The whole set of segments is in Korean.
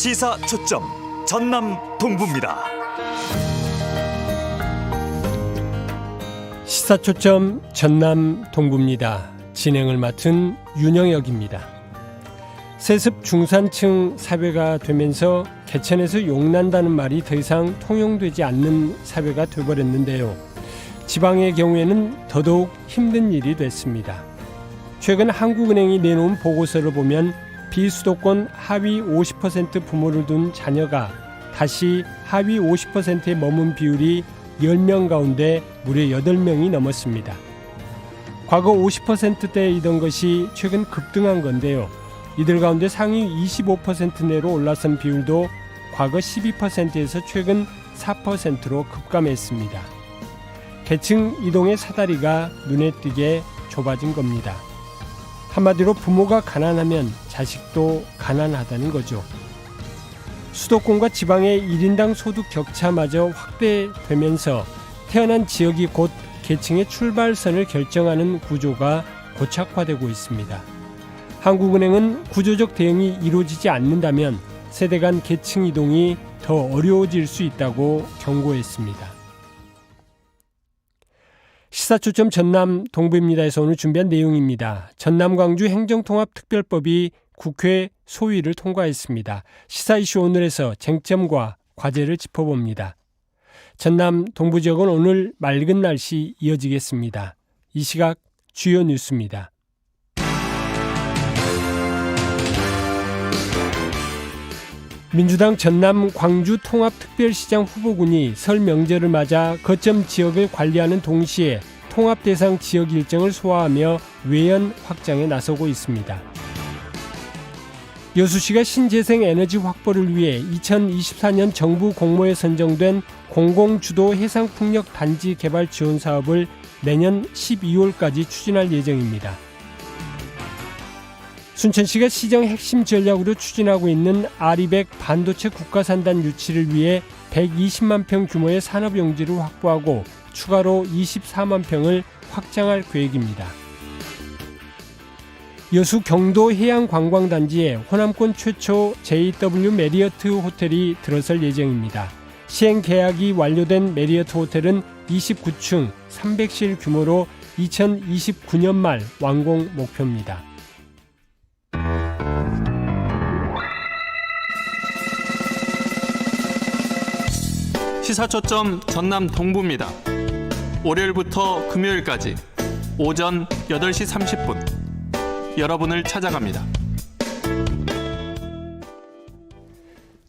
시사 초점 전남 동부입니다. 시사 초점 전남 동부입니다. 진행을 맡은 윤영혁입니다. 세습 중산층 사회가 되면서 개천에서 용난다는 말이 더 이상 통용되지 않는 사회가 되어버렸는데요. 지방의 경우에는 더더욱 힘든 일이 됐습니다. 최근 한국은행이 내놓은 보고서를 보면 비수도권 하위 50% 부모를 둔 자녀가 다시 하위 50%에 머문 비율이 10명 가운데 무려 8명이 넘었습니다. 과거 50%대이던 것이 최근 급등한 건데요. 이들 가운데 상위 25% 내로 올라선 비율도 과거 12%에서 최근 4%로 급감했습니다. 계층 이동의 사다리가 눈에 띄게 좁아진 겁니다. 한마디로 부모가 가난하면 자식도 가난하다는 거죠. 수도권과 지방의 1인당 소득 격차마저 확대되면서 태어난 지역이 곧 계층의 출발선을 결정하는 구조가 고착화되고 있습니다. 한국은행은 구조적 대응이 이루어지지 않는다면 세대 간 계층 이동이 더 어려워질 수 있다고 경고했습니다. 시사초점 전남 동부입니다에서 오늘 준비한 내용입니다. 전남 광주 행정통합특별법이 국회 소위를 통과했습니다. 시사 이슈 오늘에서 쟁점과 과제를 짚어봅니다. 전남 동부 지역은 오늘 맑은 날씨 이어지겠습니다. 이 시각 주요 뉴스입니다. 민주당 전남 광주 통합특별시장 후보군이 설 명절을 맞아 거점 지역을 관리하는 동시에 통합 대상 지역 일정을 소화하며 외연 확장에 나서고 있습니다. 여수시가 신재생 에너지 확보를 위해 2024년 정부 공모에 선정된 공공주도 해상풍력 단지 개발 지원 사업을 내년 12월까지 추진할 예정입니다. 순천시가 시정 핵심 전략으로 추진하고 있는 아리백 반도체 국가산단 유치를 위해 120만 평 규모의 산업용지를 확보하고 추가로 24만 평을 확장할 계획입니다. 여수 경도 해양관광단지에 호남권 최초 JW 메리어트 호텔이 들어설 예정입니다. 시행 계약이 완료된 메리어트 호텔은 29층 300실 규모로 2029년 말 완공 목표입니다. 시사초점 전남 동부입니다. 월요일부터 금요일까지 오전 8시 30분 여러분을 찾아갑니다.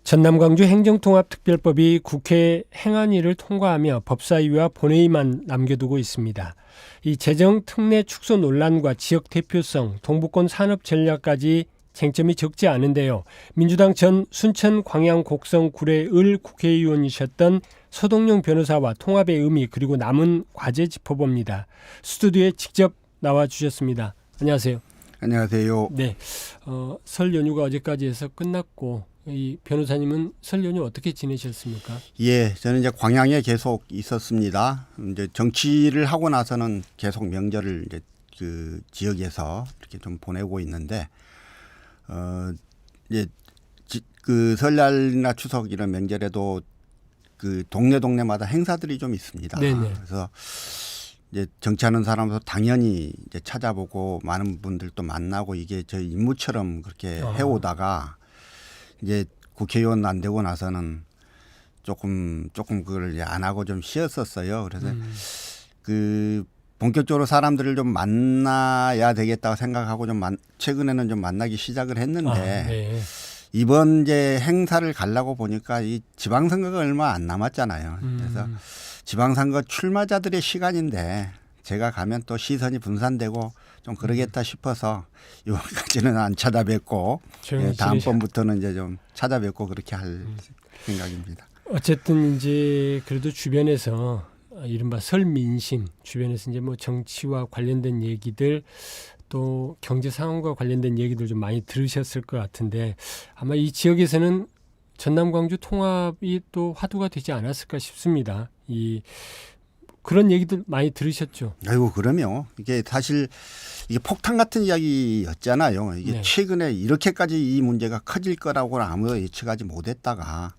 전남 광주 행정통합특별법이 국회 행안위를 통과하며 법사위와 본회의만 남겨두고 있습니다. 이 재정 특례 축소 논란과 지역 대표성, 동부권 산업 전략까지 쟁점이 적지 않은데요. 민주당 전 순천 광양 곡성 구례 을 국회의원이셨던 서동용 변호사와 통합의 의미 그리고 남은 과제 짚어봅니다. 스튜디오에 직접 나와 주셨습니다. 안녕하세요. 안녕하세요. 네, 어, 설 연휴가 어제까지 해서 끝났고 이 변호사님은 설 연휴 어떻게 지내셨습니까? 예, 저는 이제 광양에 계속 있었습니다. 이제 정치를 하고 나서는 계속 명절을 이제 그 지역에서 이렇게 좀 보내고 있는데 어 이제 지, 그 설날이나 추석 이런 명절에도 그 동네 동네마다 행사들이 좀 있습니다. 네네. 그래서 이제 정치하는 사람도 당연히 이제 찾아보고 많은 분들도 만나고 이게 저희 임무처럼 그렇게 아. 해오다가 이제 국회의원 안 되고 나서는 조금 조금 그걸 이제 안 하고 좀 쉬었었어요. 그래서 음, 그 본격적으로 사람들을 좀 만나야 되겠다고 생각하고 좀 만, 최근에는 좀 만나기 시작을 했는데 아, 네. 이번 이제 행사를 가려고 보니까 이 지방선거가 얼마 안 남았잖아요. 그래서 음, 지방선거 출마자들의 시간인데 제가 가면 또 시선이 분산되고 좀 그러겠다 싶어서 이번까지는 안 찾아뵙고 예, 다음번부터는 이제 좀 찾아뵙고 그렇게 할 음. 생각입니다. 어쨌든 이제 그래도 주변에서 이른바 설 민심 주변에서 이제 뭐 정치와 관련된 얘기들 또 경제 상황과 관련된 얘기들 좀 많이 들으셨을 것 같은데 아마 이 지역에서는 전남 광주 통합이 또 화두가 되지 않았을까 싶습니다. 이 그런 얘기들 많이 들으셨죠. 아이고 그러면 이게 사실 이게 폭탄 같은 이야기였잖아요. 이게 네. 최근에 이렇게까지 이 문제가 커질 거라고는 아무도 예측하지 못했다가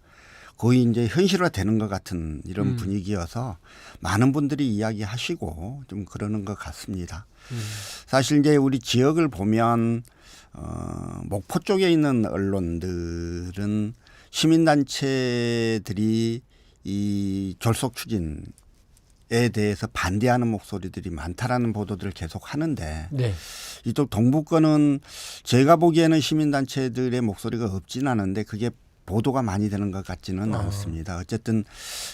거의 이제 현실화되는 것 같은 이런 음. 분위기여서 많은 분들이 이야기하시고 좀 그러는 것 같습니다. 음. 사실 이제 우리 지역을 보면 어, 목포 쪽에 있는 언론들은 시민단체들이 이 졸속 추진 에 대해서 반대하는 목소리들이 많다라는 보도들을 계속 하는데 네. 이쪽 동북권은 제가 보기에는 시민단체들의 목소리가 없진 않은데 그게 보도가 많이 되는 것 같지는 아. 않습니다. 어쨌든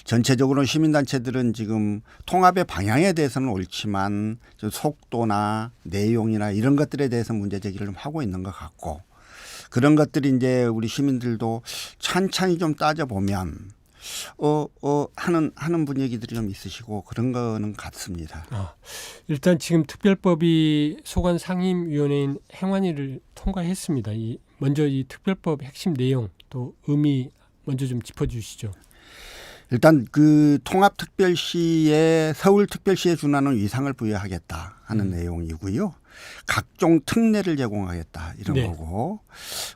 전체적으로 시민단체들은 지금 통합의 방향에 대해서는 옳지만 좀 속도나 내용이나 이런 것들에 대해서 문제 제기를 좀 하고 있는 것 같고 그런 것들이 이제 우리 시민들도 찬찬히 좀 따져보면 어, 어, 하는, 하는 분위기들이 좀 있으시고 그런 거는 같습니다. 아, 일단 지금 특별법이 소관 상임위원회인 행안위를 통과했습니다. 이 먼저 이 특별법 핵심 내용 또 의미 먼저 좀 짚어주시죠. 일단 그 통합특별시에 서울특별시에 준하는 위상을 부여하겠다 하는 음. 내용이고요. 각종 특례를 제공하겠다 이런 네. 거고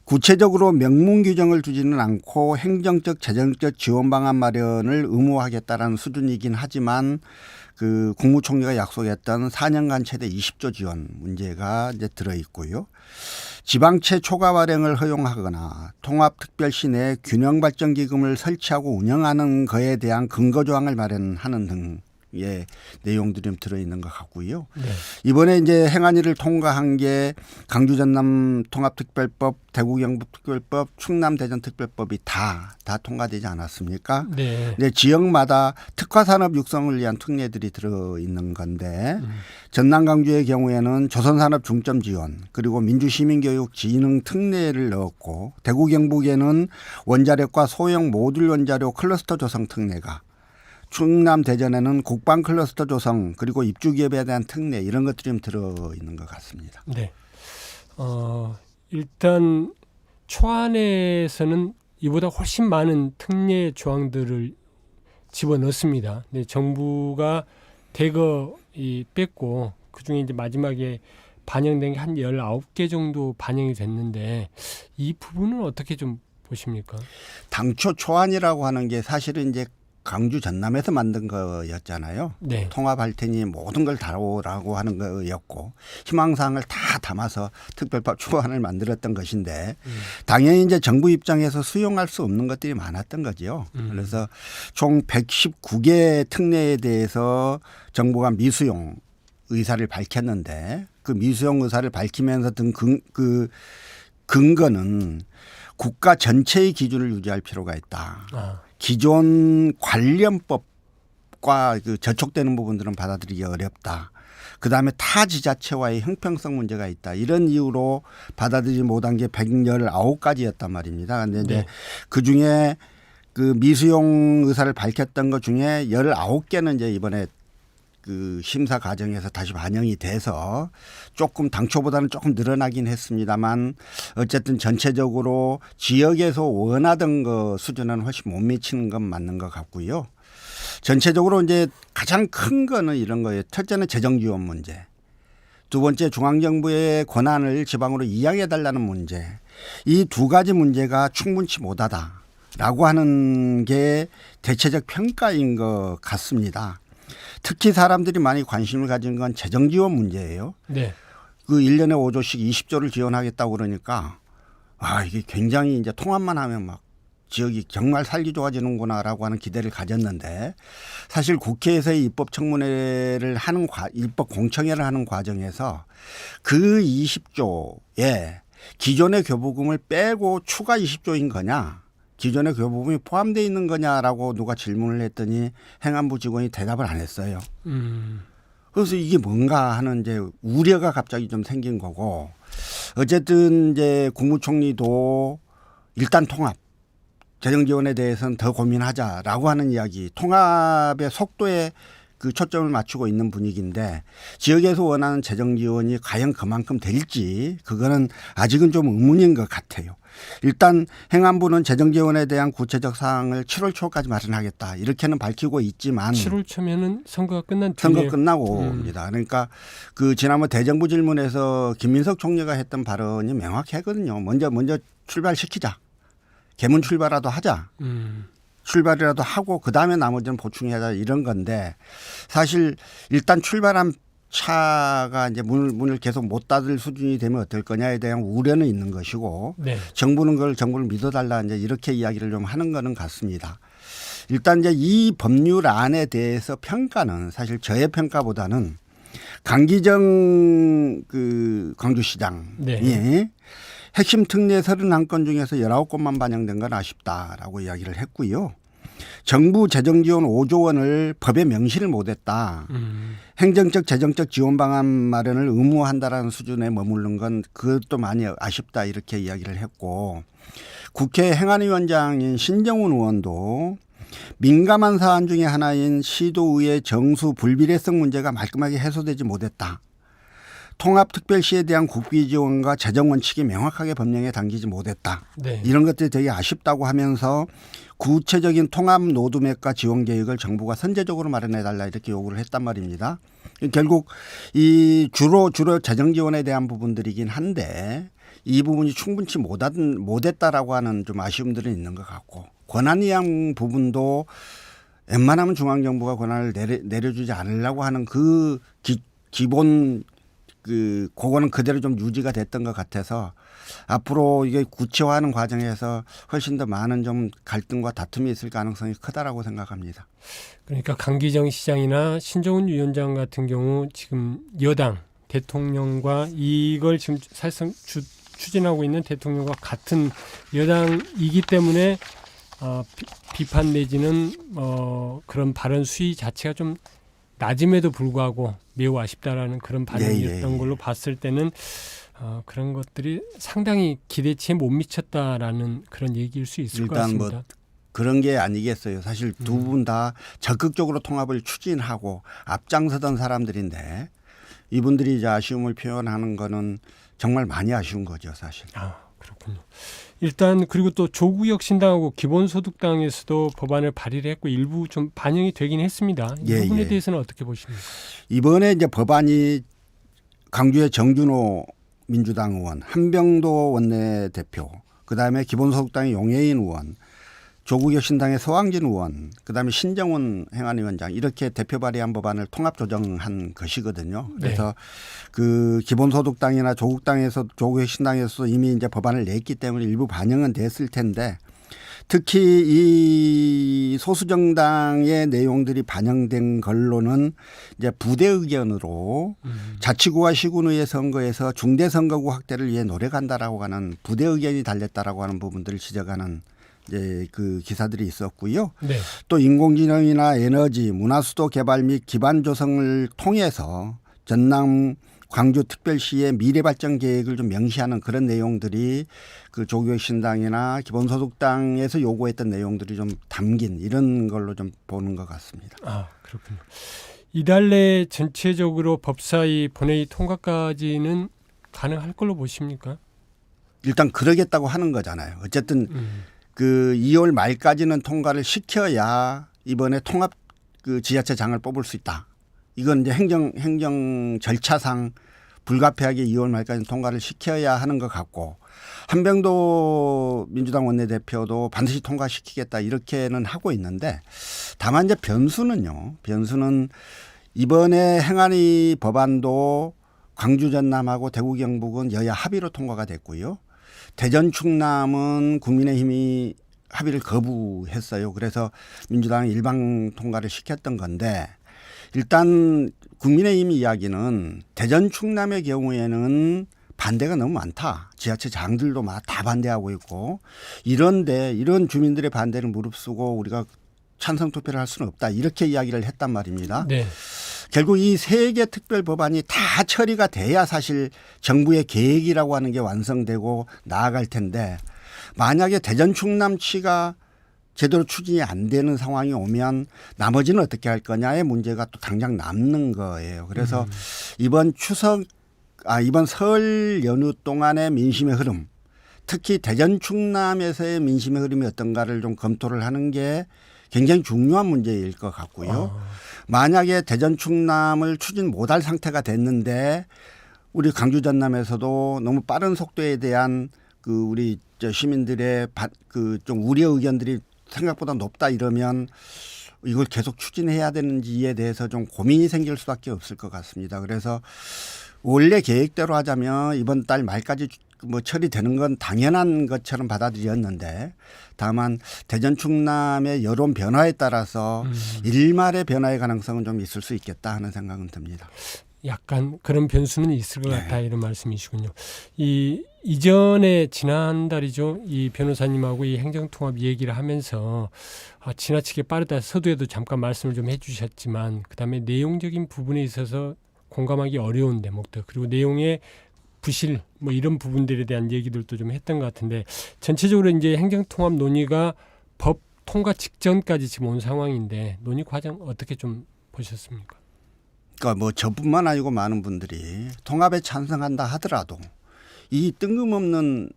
구체적으로 명문 규정을 두지는 않고 행정적 재정적 지원 방안 마련을 의무화하겠다라는 수준이긴 하지만 그 국무총리가 약속했던 4년간 최대 20조 지원 문제가 이제 들어 있고요. 지방채 초과 발행을 허용하거나 통합특별시 내 균형발전기금을 설치하고 운영하는 거에 대한 근거 조항을 마련하는 등 의 내용들이 좀 들어있는 것 같고요. 네. 이번에 이제 행안위를 통과한 게 강주 전남 통합특별법, 대구 경북특별법, 충남 대전 특별법이 다 다 통과되지 않았습니까? 네. 이제 지역마다 특화 산업 육성을 위한 특례들이 들어 있는 건데 음. 전남 강주의 경우에는 조선산업 중점 지원 그리고 민주시민교육 진흥 특례를 넣었고 대구 경북에는 원자력과 소형 모듈 원자력 클러스터 조성 특례가 충남 대전에는 국방 클러스터 조성 그리고 입주 기업에 대한 특례 이런 것들이 좀 들어 있는 것 같습니다. 네. 어, 일단 초안에서는 이보다 훨씬 많은 특례 조항들을 집어넣습니다. 네, 정부가 대거 이 뺐고 그 중에 이제 마지막에 반영된 게한 19개 정도 반영이 됐는데 이 부분은 어떻게 좀 보십니까? 당초 초안이라고 하는 게 사실은 이제 강주 전남에서 만든 거였잖아요. 네. 통합할 테니 모든 걸 다루라고 하는 거였고 희망사항을 다 담아서 특별법 초안을 만들었던 것인데 음. 당연히 이제 정부 입장에서 수용할 수 없는 것들이 많았던 거죠. 음. 그래서 총 119개 특례에 대해서 정부가 미수용 의사를 밝혔는데 그 미수용 의사를 밝히면서 든 근, 그 근거는 국가 전체의 기준을 유지할 필요가 있다. 아, 기존 관련법과 그 저촉되는 부분들은 받아들이기 어렵다. 그 다음에 타 지자체와의 형평성 문제가 있다. 이런 이유로 받아들이지 못한 게 119가지였단 말입니다. 근데 이제 네. 그 중에 그 미수용 의사를 밝혔던 것 중에 19개는 이제 이번에 그 심사 과정에서 다시 반영이 돼서 조금 당초보다는 조금 늘어나긴 했습니다만 어쨌든 전체적으로 지역에서 원하던 거 수준은 훨씬 못 미치는 건 맞는 것 같고요. 전체적으로 이제 가장 큰 거는 이런 거예요. 첫째는 재정 지원 문제. 두 번째 중앙정부의 권한을 지방으로 이양해 달라는 문제. 이 두 가지 문제가 충분치 못하다라고 하는 게 대체적 평가인 것 같습니다. 특히 사람들이 많이 관심을 가진 건 재정 지원 문제예요. 네. 그 1년에 5조씩 20조를 지원하겠다고 그러니까 아, 이게 굉장히 이제 통합만 하면 막 지역이 정말 살기 좋아지는구나라고 하는 기대를 가졌는데 사실 국회에서의 입법 청문회를 하는 과, 입법 공청회를 하는 과정에서 그 20조에 기존의 교부금을 빼고 추가 20조인 거냐 기존의 교부금이 포함되어 있는 거냐라고 누가 질문을 했더니 행안부 직원이 대답을 안 했어요. 음. 그래서 이게 뭔가 하는 이제 우려가 갑자기 좀 생긴 거고 어쨌든 이제 국무총리도 일단 통합 재정 지원에 대해서는 더 고민하자라고 하는 이야기 통합의 속도에 그 초점을 맞추고 있는 분위기인데 지역에서 원하는 재정 지원이 과연 그만큼 될지 그거는 아직은 좀 의문인 것 같아요. 일단 행안부는 재정 지원에 대한 구체적 사항을 7월 초까지 마련하겠다 이렇게는 밝히고 있지만 7월 초면은 선거가 끝난 선거 끝나고입니다. 그러니까 그 지난번 대정부 질문에서 김민석 총리가 했던 발언이 명확했거든요. 먼저 먼저 출발시키자. 개문 출발이라도 하자. 음, 출발이라도 하고 그 다음에 나머지는 보충해야 이런 건데 사실 일단 출발한 차가 이제 문을, 문을 계속 못 닫을 수준이 되면 어떨 거냐에 대한 우려는 있는 것이고 네. 정부는 그걸 정부를 믿어달라 이제 이렇게 이야기를 좀 하는 거는 같습니다. 일단 이제 이 법률안에 대해서 평가는 사실 저의 평가보다는 강기정 그 광주시장이 네. 핵심 특례 31건 중에서 19건만 반영된 건 아쉽다라고 이야기를 했고요. 정부 재정 지원 5조 원을 법에 명시를 못했다. 음, 행정적 재정적 지원 방안 마련을 의무한다라는 수준에 머무른 건 그것도 많이 아쉽다 이렇게 이야기를 했고 국회 행안위원장인 신정훈 의원도 민감한 사안 중에 하나인 시도의회 정수 불비례성 문제가 말끔하게 해소되지 못했다. 통합특별시에 대한 국비 지원과 재정 원칙이 명확하게 법령에 담기지 못했다. 네. 이런 것들이 되게 아쉽다고 하면서 구체적인 통합 로드맵과 지원 계획을 정부가 선제적으로 마련해 달라 이렇게 요구를 했단 말입니다. 결국 이 주로 주로 재정 지원에 대한 부분들이긴 한데 이 부분이 충분치 못한 못했다라고 하는 좀 아쉬움들은 있는 것 같고 권한 이양 부분도 웬만하면 중앙 정부가 권한을 내려, 내려주지 않으려고 하는 그 기, 기본 그 그거는 그대로 좀 유지가 됐던 것 같아서 앞으로 이게 구체화하는 과정에서 훨씬 더 많은 좀 갈등과 다툼이 있을 가능성이 크다라고 생각합니다. 그러니까 강기정 시장이나 신정훈 위원장 같은 경우 지금 여당 대통령과 이걸 지금 사실상 주, 추진하고 있는 대통령과 같은 여당이기 때문에 어, 비, 비판 내지는 어, 그런 발언 수위 자체가 좀 낮음에도 불구하고 매우 아쉽다라는 그런 반응이었던 예, 예. 걸로 봤을 때는 어, 그런 것들이 상당히 기대치에 못 미쳤다라는 그런 얘기일 수 있을 것뭐 같습니다. 그런 게 아니겠어요. 사실 두 분 다 적극적으로 통합을 추진하고 앞장서던 사람들인데 이분들이 이제 아쉬움을 표현하는 거는 정말 많이 아쉬운 거죠, 사실. 아 그렇군요. 일단 그리고 또 조국혁 신당하고 기본소득당에서도 법안을 발의를 했고 일부 좀 반영이 되긴 했습니다. 이 예, 부분에 예. 대해서는 어떻게 보십니까? 이번에 이제 법안이 강주의 정준호 민주당 의원, 한병도 원내대표, 그다음에 기본소득당의 용해인 의원, 조국혁 신당의 서왕진 의원, 그다음에 신정훈 행안위원장 이렇게 대표 발의한 법안을 통합 조정한 것이거든요. 그래서 그 기본소득당이나 조국당에서 조국혁 신당에서 이미 이제 법안을 냈기 때문에 일부 반영은 됐을 텐데 특히 이 소수 정당의 내용들이 반영된 걸로는 이제 부대 의견으로 자치구와 시군의회 선거에서 중대 선거구 확대를 위해 노력한다라고 하는 부대 의견이 달렸다라고 하는 부분들을 지적하는 이제 그 기사들이 있었고요. 네. 또 인공지능이나 에너지, 문화수도 개발 및 기반 조성을 통해서 전남 광주 특별시의 미래 발전 계획을 좀 명시하는 그런 내용들이 그 조교육 신당이나 기본소득당에서 요구했던 내용들이 좀 담긴 이런 걸로 좀 보는 것 같습니다. 아 그렇군요. 이달 내 전체적으로 법사위 본회의 통과까지는 가능할 걸로 보십니까? 일단 그러겠다고 하는 거잖아요. 어쨌든 음. 그 2월 말까지는 통과를 시켜야 이번에 통합 그 지자체장을 뽑을 수 있다. 이건 이제 행정 행정 절차상 불가피하게 2월 말까지 통과를 시켜야 하는 것 같고 한병도 민주당 원내대표도 반드시 통과시키겠다 이렇게는 하고 있는데 다만 이제 변수는요. 변수는 이번에 행안위 법안도 광주 전남하고 대구 경북은 여야 합의로 통과가 됐고요. 대전 충남은 국민의힘이 합의를 거부했어요. 그래서 민주당이 일방 통과를 시켰던 건데 일단 국민의힘 이야기는 대전 충남의 경우에는 반대가 너무 많다. 지자체 장들도 막 다 반대하고 있고 이런데 이런 주민들의 반대를 무릅쓰고 우리가 찬성 투표를 할 수는 없다. 이렇게 이야기를 했단 말입니다. 네. 결국 이 세 개 특별 법안이 다 처리가 돼야 사실 정부의 계획이라고 하는 게 완성되고 나아갈 텐데 만약에 대전 충남치가 제대로 추진이 안 되는 상황이 오면 나머지는 어떻게 할 거냐의 문제가 또 당장 남는 거예요. 그래서 이번 추석 아 이번 설 연휴 동안의 민심의 흐름 특히 대전 충남에서의 민심의 흐름이 어떤가를 좀 검토를 하는 게 굉장히 중요한 문제일 것 같고요. 아. 만약에 대전 충남을 추진 못할 상태가 됐는데 우리 광주 전남에서도 너무 빠른 속도에 대한 그 우리 저 시민들의 그 좀 우려 의견들이 생각보다 높다 이러면 이걸 계속 추진해야 되는지에 대해서 좀 고민이 생길 수밖에 없을 것 같습니다. 그래서 원래 계획대로 하자면 이번 달 말까지 뭐 처리되는 건 당연한 것처럼 받아들였는데 다만 대전 충남의 여론 변화에 따라서 음. 일말의 변화의 가능성은 좀 있을 수 있겠다 하는 생각은 듭니다. 약간 그런 변수는 있을 것 네. 같다 이런 말씀이시군요. 이 이전에 지난달이죠. 이 변호사님하고 이 행정통합 얘기를 하면서 아, 지나치게 빠르다 서두에도 잠깐 말씀을 좀 해주셨지만 그다음에 내용적인 부분에 있어서 공감하기 어려운 대목들 그리고 내용의 부실 뭐 이런 부분들에 대한 얘기들도 좀 했던 것 같은데 전체적으로 이제 행정통합 논의가 법 통과 직전까지 지금 온 상황인데 논의 과정 어떻게 좀 보셨습니까? 그러니까 뭐 저뿐만 아니고 많은 분들이 통합에 찬성한다 하더라도 이 뜬금없는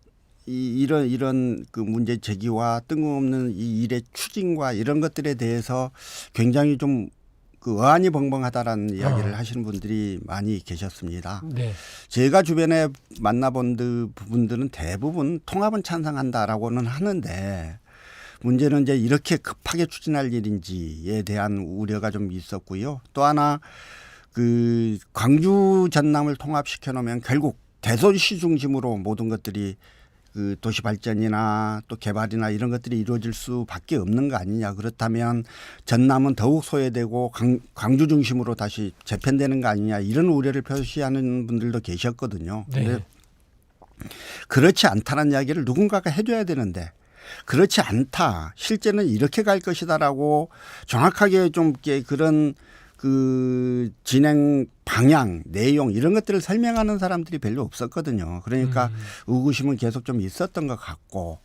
이 이런 이런 그 문제 제기와 뜬금없는 이 일의 추진과 이런 것들에 대해서 굉장히 좀 그 어안이 벙벙하다라는 이야기를 어. 하시는 분들이 많이 계셨습니다. 네. 제가 주변에 만나본 드- 부분들은 대부분 통합은 찬성한다라고는 하는데 문제는 이제 이렇게 급하게 추진할 일인지에 대한 우려가 좀 있었고요. 또 하나 그 광주 전남을 통합시켜 놓으면 결국 대도시 중심으로 모든 것들이 그 도시 발전이나 또 개발이나 이런 것들이 이루어질 수밖에 없는 거 아니냐. 그렇다면 전남은 더욱 소외되고 강, 광주 중심으로 다시 재편되는 거 아니냐. 이런 우려를 표시하는 분들도 계셨거든요. 네. 근데 그렇지 않다는 이야기를 누군가가 해줘야 되는데 그렇지 않다. 실제는 이렇게 갈 것이다라고 정확하게 좀 그런 그 진행 방향, 내용 이런 것들을 설명하는 사람들이 별로 없었거든요. 그러니까 의구심은 계속 좀 있었던 것 같고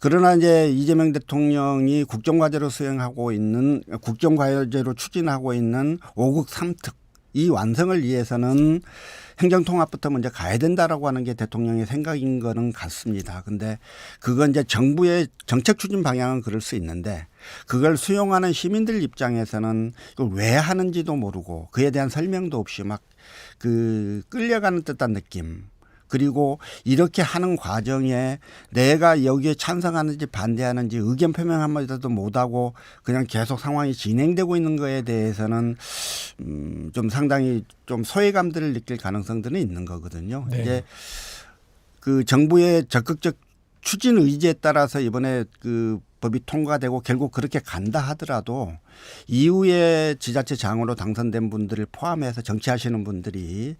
그러나 이제 이재명 대통령이 국정과제로 수행하고 있는 국정과제로 추진하고 있는 5국 3특 이 완성을 위해서는 행정통합부터 먼저 가야 된다라고 하는 게 대통령의 생각인 거는 같습니다. 근데 그건 이제 정부의 정책 추진 방향은 그럴 수 있는데 그걸 수용하는 시민들 입장에서는 이걸 왜 하는지도 모르고 그에 대한 설명도 없이 막 그 끌려가는 듯한 느낌. 그리고 이렇게 하는 과정에 내가 여기에 찬성하는지 반대하는지 의견 표명 한마디도 못하고 그냥 계속 상황이 진행되고 있는 거에 대해서는 음, 좀 상당히 좀 소외감들을 느낄 가능성들은 있는 거거든요. 네. 이제 그 정부의 적극적 추진 의지에 따라서 이번에 그 법이 통과되고 결국 그렇게 간다 하더라도 이후에 지자체 장으로 당선된 분들을 포함해서 정치하시는 분들이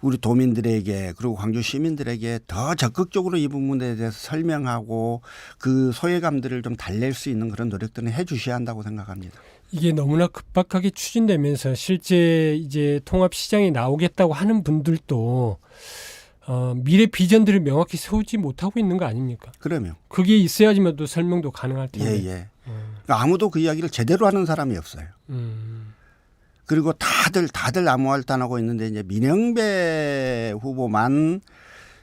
우리 도민들에게 그리고 광주 시민들에게 더 적극적으로 이 부분에 대해서 설명하고 그 소외감들을 좀 달랠 수 있는 그런 노력들은 해 주셔야 한다고 생각합니다. 이게 너무나 급박하게 추진되면서 실제 이제 통합 시장에 나오겠다고 하는 분들도 어, 미래 비전들을 명확히 세우지 못하고 있는 거 아닙니까? 그러면 그게 있어야지만 또 설명도 가능할 예, 텐데. 예. 음, 그러니까 아무도 그 이야기를 제대로 하는 사람이 없어요. 음, 그리고 다들 다들 아무 말도 안 하고 있는데 이제 민영배 후보만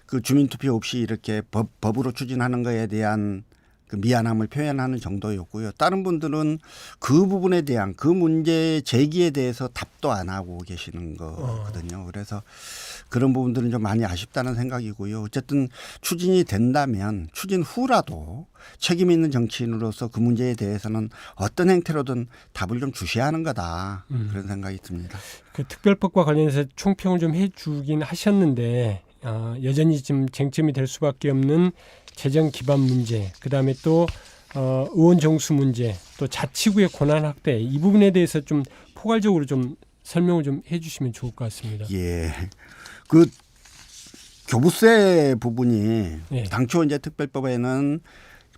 그 주민투표 없이 이렇게 법, 법으로 추진하는 거에 대한 그 미안함을 표현하는 정도였고요. 다른 분들은 그 부분에 대한 그 문제 제기에 대해서 답도 안 하고 계시는 거거든요. 그래서 그런 부분들은 좀 많이 아쉽다는 생각이고요. 어쨌든 추진이 된다면 추진 후라도 책임 있는 정치인으로서 그 문제에 대해서는 어떤 행태로든 답을 좀 주셔야 하는 거다. 음. 그런 생각이 듭니다. 그 특별법과 관련해서 총평을 좀 해주긴 하셨는데 어, 여전히 좀 쟁점이 될 수밖에 없는 재정 기반 문제, 그 다음에 또 어, 의원 정수 문제, 또 자치구의 권한 확대 이 부분에 대해서 좀 포괄적으로 좀 설명을 좀 해주시면 좋을 것 같습니다. 예. 그 교부세 부분이 예. 당초 이제 특별법에는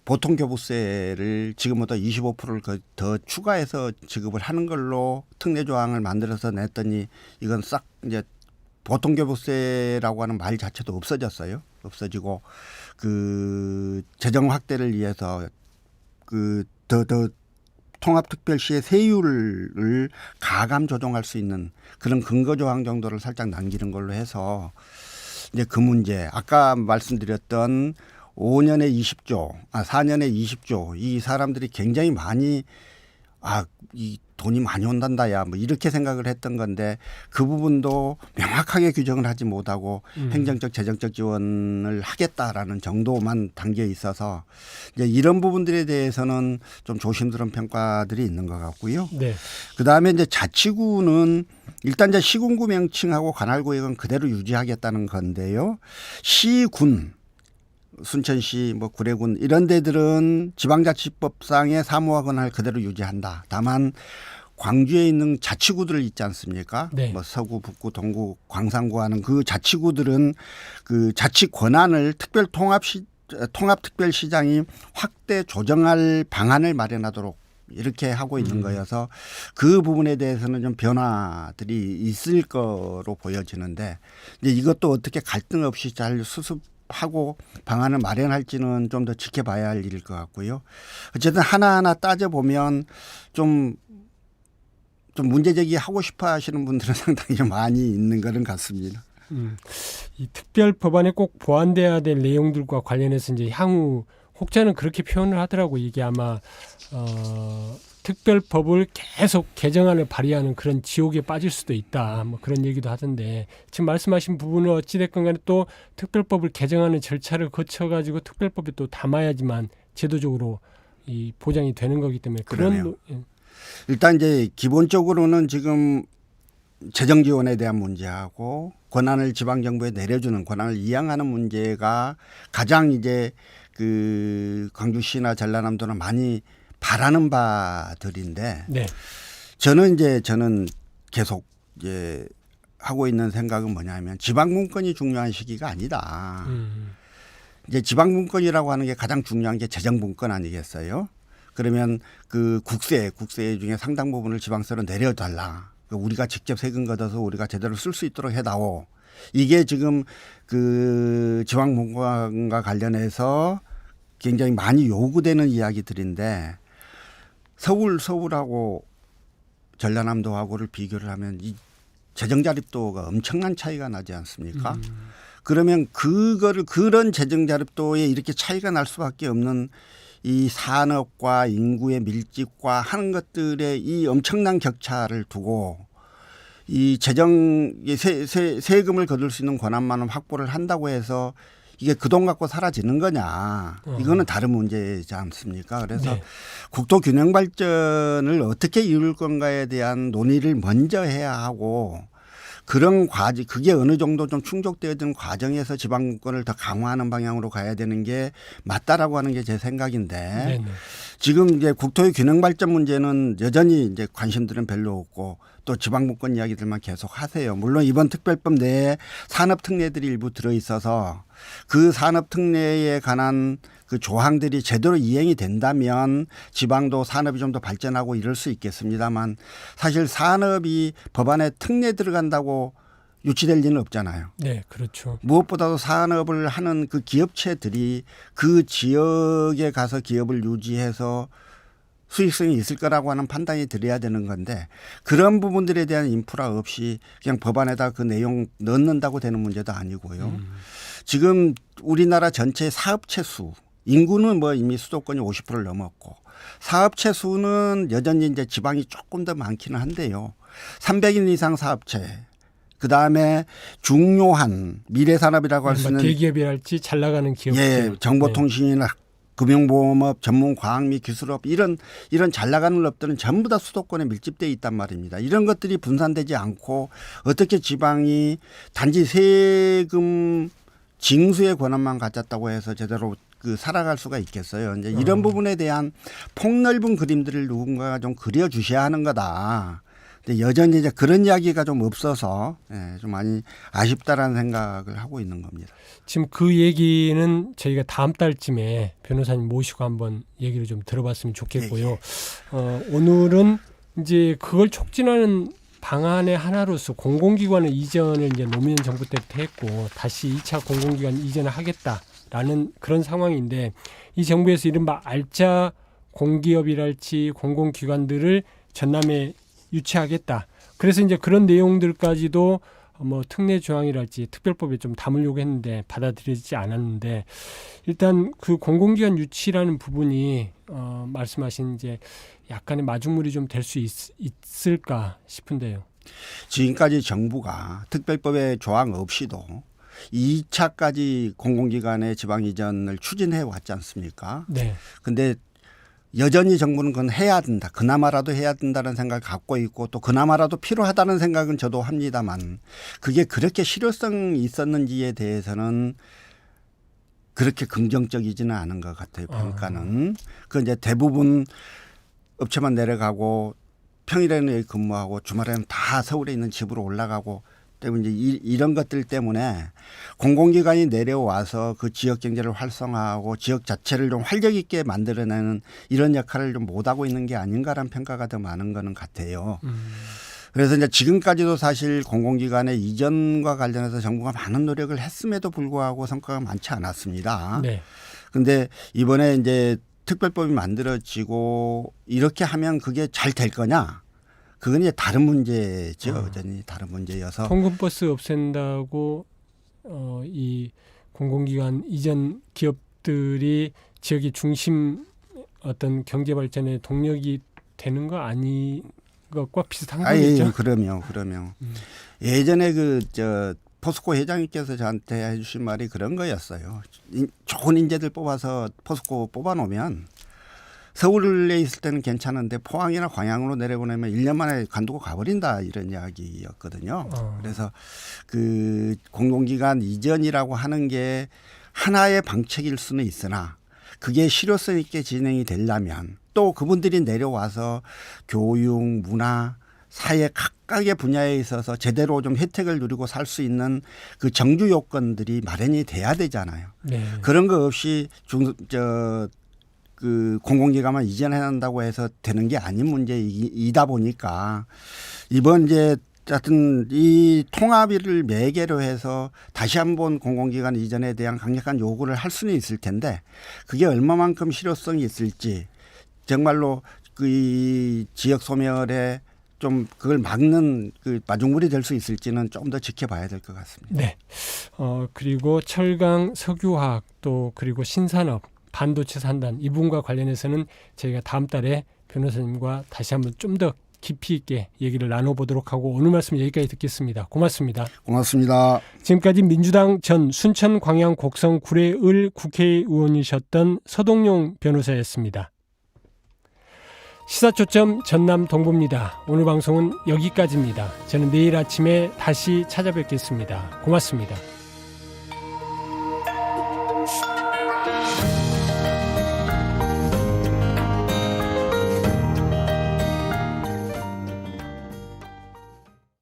보통 교부세를 지금보다 25%를 그더 추가해서 지급을 하는 걸로 특례 조항을 만들어서 냈더니 이건 싹 이제 보통 교부세라고 하는 말 자체도 없어졌어요. 없어지고 그 재정 확대를 위해서 그더더 통합특별시의 세율을 가감 조정할 수 있는 그런 근거 조항 정도를 살짝 남기는 걸로 해서 이제 그 문제 아까 말씀드렸던 5년에 20조, 아 4년에 20조 이 사람들이 굉장히 많이 아 이 돈이 많이 온단다야 뭐 이렇게 생각을 했던 건데 그 부분도 명확하게 규정을 하지 못하고 음. 행정적 재정적 지원을 하겠다라는 정도만 담겨 있어서 이제 이런 부분들에 대해서는 좀 조심스러운 평가들이 있는 것 같고요. 네. 그 다음에 이제 자치구는 일단 이제 시군구 명칭하고 관할구역은 그대로 유지하겠다는 건데요. 시군, 순천시, 뭐 구례군 이런 데들은 지방자치법상의 사무와 권한을 그대로 유지한다. 다만 광주에 있는 자치구들 있지 않습니까? 네. 뭐 서구, 북구, 동구, 광산구 하는 그 자치구들은 그 자치 권한을 특별 통합 시 통합 특별 시장이 확대 조정할 방안을 마련하도록 이렇게 하고 있는 음. 거여서 그 부분에 대해서는 좀 변화들이 있을 거로 보여지는데 이제 이것도 어떻게 갈등 없이 잘 수습 하고 방안을 마련할지는 좀 더 지켜봐야 할 일일 것 같고요. 어쨌든 하나하나 따져 보면 좀좀 문제 제기 하고 싶어 하시는 분들은 상당히 좀 많이 있는 거는 같습니다. 음, 이 특별 법안에 꼭 보완돼야 될 내용들과 관련해서 이제 향후 혹자는 그렇게 표현을 하더라고 이게 아마 어, 특별법을 계속 개정안을 발의하는 그런 지옥에 빠질 수도 있다 뭐 그런 얘기도 하던데 지금 말씀하신 부분은 어찌됐건 간에 또 특별법을 개정하는 절차를 거쳐 가지고 특별법에 또 담아야지만 제도적으로 이 보장이 되는 거기 때문에 그런. 노- 예. 일단 이제 기본적으로는 지금 재정 지원에 대한 문제하고 권한을 지방 정부에 내려주는 권한을 이양하는 문제가 가장 이제 그 광주시나 전라남도는 많이 바라는 바들인데 네. 저는 이제 저는 계속 이제 하고 있는 생각은 뭐냐면 지방 분권이 중요한 시기가 아니다. 음, 이제 지방 분권이라고 하는 게 가장 중요한 게 재정 분권 아니겠어요? 그러면 그 국세, 국세 중에 상당 부분을 지방세로 내려달라. 그 우리가 직접 세금 걷어서 우리가 제대로 쓸 수 있도록 해다오. 이게 지금 그 지방 분권과 관련해서 굉장히 많이 요구되는 이야기들인데 서울 서울하고 전라남도하고를 비교를 하면 이 재정 자립도가 엄청난 차이가 나지 않습니까? 그러면 그거를 그런 재정 자립도에 이렇게 차이가 날 수밖에 없는 이 산업과 인구의 밀집과 하는 것들의 이 엄청난 격차를 두고 이 재정 이 세, 세, 세금을 거둘 수 있는 권한만은 확보를 한다고 해서 이게 그 돈 갖고 사라지는 거냐 이거는 다른 문제이지 않습니까? 그래서 네. 국토 균형 발전을 어떻게 이룰 건가에 대한 논의를 먼저 해야 하고 그런 과정 그게 어느 정도 좀 충족되어진 과정에서 지방권을 더 강화하는 방향으로 가야 되는 게 맞다라고 하는 게 제 생각인데 네, 네. 지금 이제 국토의 균형 발전 문제는 여전히 이제 관심들은 별로 없고 또 지방분권 이야기들만 계속 하세요. 물론 이번 특별법 내에 산업 특례들이 일부 들어 있어서 그 산업 특례에 관한 그 조항들이 제대로 이행이 된다면 지방도 산업이 좀 더 발전하고 이럴 수 있겠습니다만 사실 산업이 법안에 특례 들어간다고 유치될 리는 없잖아요. 네, 그렇죠. 무엇보다도 산업을 하는 그 기업체들이 그 지역에 가서 기업을 유지해서 수익성이 있을 거라고 하는 판단이 들어야 되는 건데 그런 부분들에 대한 인프라 없이 그냥 법안에다 그 내용 넣는다고 되는 문제도 아니고요. 지금 우리나라 전체 사업체 수 인구는 뭐 이미 수도권이 50%를 넘었고 사업체 수는 여전히 이제 지방이 조금 더 많기는 한데요. 300인 이상 사업체 그 다음에 중요한 미래 산업이라고 할수뭐 있는 대기업이랄지 잘 나가는 기업들. 예, 정보통신이나 금융보험업, 전문과학 및 기술업 이런 이런 잘 나가는 업들은 전부 다 수도권에 밀집돼 있단 말입니다. 이런 것들이 분산되지 않고 어떻게 지방이 단지 세금 징수의 권한만 가졌다고 해서 제대로 그 살아갈 수가 있겠어요. 이제 이런 부분에 대한 폭넓은 그림들을 누군가가 좀 그려 주셔야 하는 거다. 근데 여전히 이제 그런 이야기가 좀 없어서 예, 좀 많이 아쉽다라는 생각을 하고 있는 겁니다. 지금 그 얘기는 저희가 다음 달쯤에 변호사님 모시고 한번 얘기를 좀 들어봤으면 좋겠고요. 어, 오늘은 이제 그걸 촉진하는 방안의 하나로서 공공기관의 이전을 이제 노무현 정부 때부터 했고 다시 2차 공공기관 이전을 하겠다 라는 그런 상황인데 이 정부에서 이른바 알짜 공기업이랄지 공공기관들을 전남에 유치하겠다. 그래서 이제 그런 내용들까지도 어, 뭐 특례 조항이랄지 특별법에 좀 담으려고 했는데 받아들여지지 않았는데 일단 그 공공기관 유치라는 부분이 어, 말씀하신 이제 약간의 마중물이 좀 될 수 있을까 싶은데요. 지금까지 정부가 특별법의 조항 없이도 2차까지 공공기관의 지방 이전을 추진해 왔지 않습니까? 네. 근데 여전히 정부는 그건 해야 된다. 그나마라도 해야 된다는 생각을 갖고 있고 또 그나마라도 필요하다는 생각은 저도 합니다만 그게 그렇게 실효성이 있었는지에 대해서는 그렇게 긍정적이지는 않은 것 같아요. 평가는. 그 이제 대부분 업체만 내려가고 평일에는 여기 근무하고 주말에는 다 서울에 있는 집으로 올라가고 때문에 이제 이- 이런 것들 때문에 공공기관이 내려와서 그 지역 경제를 활성화하고 지역 자체를 좀 활력 있게 만들어내는 이런 역할을 좀 못하고 있는 게 아닌가라는 평가가 더 많은 거는 같아요. 음, 그래서 이제 지금까지도 사실 공공기관의 이전과 관련해서 정부가 많은 노력을 했음에도 불구하고 성과가 많지 않았습니다. 네. 근데 이번에 이제 특별법이 만들어지고 이렇게 하면 그게 잘 될 거냐? 그건 이제 다른 문제죠. 어. 여전히 다른 문제여서. 통근버스 없앤다고 어, 이 공공기관 이전 기업들이 지역의 중심 어떤 경제 발전의 동력이 되는 거 아닌 것과 비슷한 아, 예, 거겠죠. 예, 그러면 그러면 음. 예전에 그 저 포스코 회장님께서 저한테 해주신 말이 그런 거였어요. 인- 좋은 인재들 뽑아서 포스코 뽑아놓으면 서울에 있을 때는 괜찮은데 포항이나 광양으로 내려보내면 1년 만에 관두고 가버린다 이런 이야기였거든요. 어. 그래서 그 공공기관 이전이라고 하는 게 하나의 방책일 수는 있으나 그게 실효성 있게 진행이 되려면 또 그분들이 내려와서 교육, 문화, 사회 각각의 분야에 있어서 제대로 좀 혜택을 누리고 살 수 있는 그 정주 요건들이 마련이 돼야 되잖아요. 네. 그런 거 없이 중, 저, 그 공공기관만 이전해 난다고 해서 되는 게 아닌 문제이다 보니까 이번 이제 하여튼 이 통합을 매개로 해서 다시 한번 공공기관 이전에 대한 강력한 요구를 할 수는 있을 텐데 그게 얼마만큼 실효성이 있을지 정말로 그이 지역 소멸에 좀 그걸 막는 그 마중물이 될 수 있을지는 좀 더 지켜봐야 될 것 같습니다. 네. 어, 그리고 철강, 석유화학 또 그리고 신산업, 반도체 산단 이 부분과 관련해서는 저희가 다음 달에 변호사님과 다시 한번 좀 더 깊이 있게 얘기를 나눠보도록 하고 오늘 말씀 여기까지 듣겠습니다. 고맙습니다. 고맙습니다. 지금까지 민주당 전 순천 광양 곡성 구례을 국회의원이셨던 서동용 변호사였습니다. 시사초점 전남 동부입니다. 오늘 방송은 여기까지입니다. 저는 내일 아침에 다시 찾아뵙겠습니다. 고맙습니다.